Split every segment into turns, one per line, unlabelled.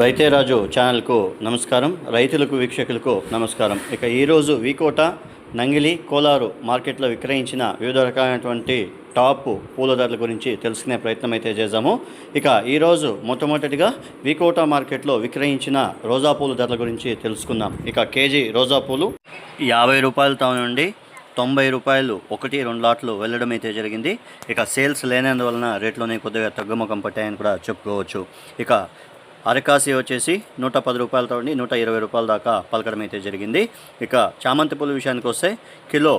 రైతే రాజు ఛానల్కు నమస్కారం రైతులకు వీక్షకులకు నమస్కారం. ఇక ఈరోజు వీకోట నంగిలి కోలారు మార్కెట్లో విక్రయించిన వివిధ రకాలైనటువంటి టాప్ పూల ధరల గురించి తెలుసుకునే ప్రయత్నం అయితే చేద్దాము ఇక ఈరోజు మొట్టమొదటిగా వీకోట మార్కెట్లో విక్రయించిన రోజా పూల ధరల గురించి తెలుసుకుందాం. ఇక కేజీ రోజా పూలు యాభై రూపాయలతో నుండి తొంభై రూపాయలు ఒకటి రెండు లాట్లు వెళ్ళడం అయితే జరిగింది. ఇక సేల్స్ లేనందువలన రేట్లోనే కొద్దిగా తగ్గుముఖం పట్టాయని కూడా చెప్పుకోవచ్చు. ఇక అరకాసి వచ్చేసి నూట పది రూపాయలతో ఉండి నూట ఇరవై రూపాయల దాకా పలకడం అయితే జరిగింది. ఇక చామంతి పూల విషయానికి వస్తే కిలో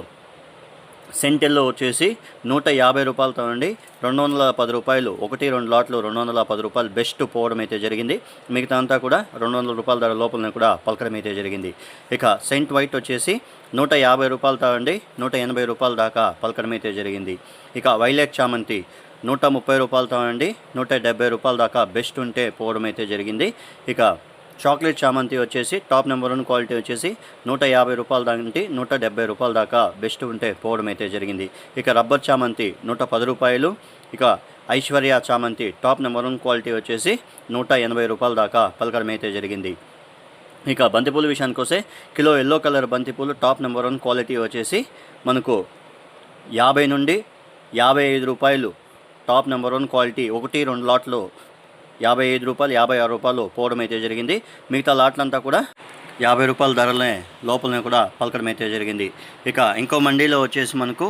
సెంటెల్లో వచ్చేసి నూట యాభై రూపాయలతో నుండి రెండు వందల పది రూపాయలు ఒకటి రెండు లాట్లు రెండు వందల పది రూపాయలు బెస్ట్ పోవడం అయితే జరిగింది. మిగతా అంతా కూడా రెండు వందల రూపాయల ధర లోపలనే కూడా పలకడం అయితే జరిగింది. ఇక సెంట్ వైట్ వచ్చేసి నూట యాభై రూపాయలతో నుండి నూట ఎనభై రూపాయల దాకా పలకడం అయితే జరిగింది. ఇక వైలెట్ చామంతి నూట ముప్పై రూపాయలతో అండి నూట డెబ్బై రూపాయల దాకా బెస్ట్ ఉంటే పోవడం అయితే జరిగింది. ఇక చాక్లెట్ చామంతి వచ్చేసి టాప్ నెంబర్ వన్ క్వాలిటీ వచ్చేసి నూట యాభై రూపాయల దాంటి నూట డెబ్బై రూపాయల దాకా బెస్ట్ ఉంటే పోవడం అయితే జరిగింది. ఇక రబ్బర్ చామంతి నూట పది రూపాయలు ఇక ఐశ్వర్య చామంతి టాప్ నెంబర్ వన్ క్వాలిటీ వచ్చేసి నూట ఎనభై రూపాయల దాకా పలకడం అయితే జరిగింది. ఇక బంతిపూల విషయానికి వస్తే కిలో ఎల్లో కలర్ బంతిపూలు టాప్ నెంబర్ వన్ క్వాలిటీ వచ్చేసి మనకు యాభై నుండి యాభై ఐదు రూపాయలు టాప్ నెంబర్ వన్ క్వాలిటీ ఒకటి రెండు లాట్లు యాభై ఐదు రూపాయలు యాభై ఆరు రూపాయలు పోవడం అయితే జరిగింది. మిగతా లాట్లంతా కూడా యాభై రూపాయల ధరలనే లోపలనే కూడా పలకడం అయితే జరిగింది. ఇక ఇంకో మండీలో వచ్చేసి మనకు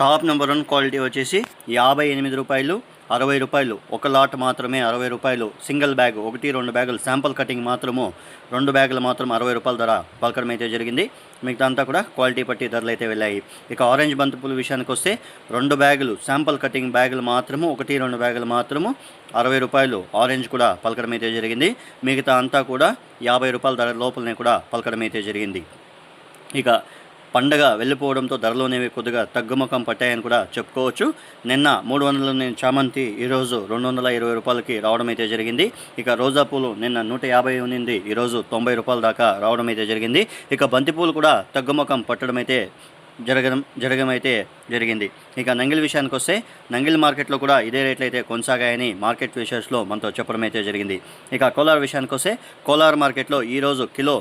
టాప్ నెంబర్ వన్ క్వాలిటీ వచ్చేసి యాభై ఎనిమిది రూపాయలు అరవై రూపాయలు ఒక లాట్ మాత్రమే అరవై రూపాయలు సింగిల్ బ్యాగ్ ఒకటి రెండు బ్యాగులు శాంపుల్ కటింగ్ మాత్రము రెండు బ్యాగులు మాత్రం అరవై రూపాయల ధర పలకడం అయితే జరిగింది. మిగతా అంతా కూడా క్వాలిటీ పట్టి ధరలు అయితే వెళ్ళాయి. ఇక ఆరెంజ్ బంతిపూల విషయానికి వస్తే రెండు బ్యాగులు శాంపుల్ కటింగ్ బ్యాగులు మాత్రము ఒకటి రెండు బ్యాగులు మాత్రము అరవై రూపాయలు ఆరెంజ్ కూడా పలకడం అయితే జరిగింది. మిగతా అంతా కూడా యాభై రూపాయల ధర లోపలనే కూడా పలకడం అయితే జరిగింది. ఇక పండగ వెళ్ళిపోవడంతో ధరలోనేవి కొద్దిగా తగ్గుముఖం పట్టాయని కూడా చెప్పుకోవచ్చు. నిన్న మూడు వందల నేను చామంతి ఈరోజు రెండు వందల ఇరవై రూపాయలకి రావడం అయితే జరిగింది. ఇక రోజా పూలు నిన్న నూట యాభై ఉన్నింది ఈరోజు తొంభై రూపాయల దాకా రావడం అయితే జరిగింది. ఇక బంతిపూలు కూడా తగ్గుముఖం పట్టడం అయితే జరగడం జరగడం అయితే జరిగింది. ఇక నంగిల్ విషయానికి వస్తే నంగిల్ మార్కెట్లో కూడా ఇదే రేట్లు అయితే కొనసాగాయని మార్కెట్ విషయస్లో మనతో చెప్పడం అయితే జరిగింది. ఇక కోలార్ విషయానికి వస్తే కోలార్ మార్కెట్లో ఈరోజు కిలో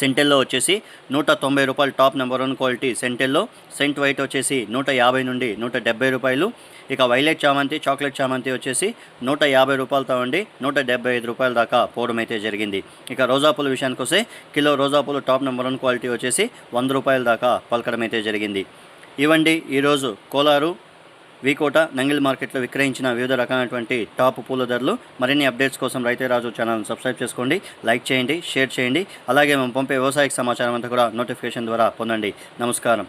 సెంటెల్లో వచ్చేసి నూట తొంభై రూపాయలు టాప్ నెంబర్ వన్ క్వాలిటీ సెంటెల్లో. సెంట్ వైట్ వచ్చేసి నూట యాభై నుండి నూట డెబ్బై రూపాయలు. ఇక వైలెట్ చామంతి చాక్లెట్ చామంతి వచ్చేసి నూట యాభై రూపాయలతో ఉండి నూట డెబ్బై ఐదు రూపాయల దాకా పోవడం అయితే జరిగింది. ఇక రోజాపూల విషయానికి వస్తే కిలో రోజాపూలు టాప్ నెంబర్ వన్ క్వాలిటీ వచ్చేసి వంద రూపాయల దాకా పలకడం అయితే జరిగింది. ఇవండి ఈరోజు కోలారు వీకోట నంగిల్ మార్కెట్లో విక్రయించిన వివిధ రకాలైనటువంటి టాప్ పూల ధరలు. మరిన్ని అప్డేట్స్ కోసం రైతే రాజు ఛానల్ సబ్స్క్రైబ్ చేసుకోండి లైక్ చేయండి షేర్ చేయండి. అలాగే మేము పంపే వ్యవసాయ సమాచారం అంతా కూడా నోటిఫికేషన్ ద్వారా పొందండి. నమస్కారం.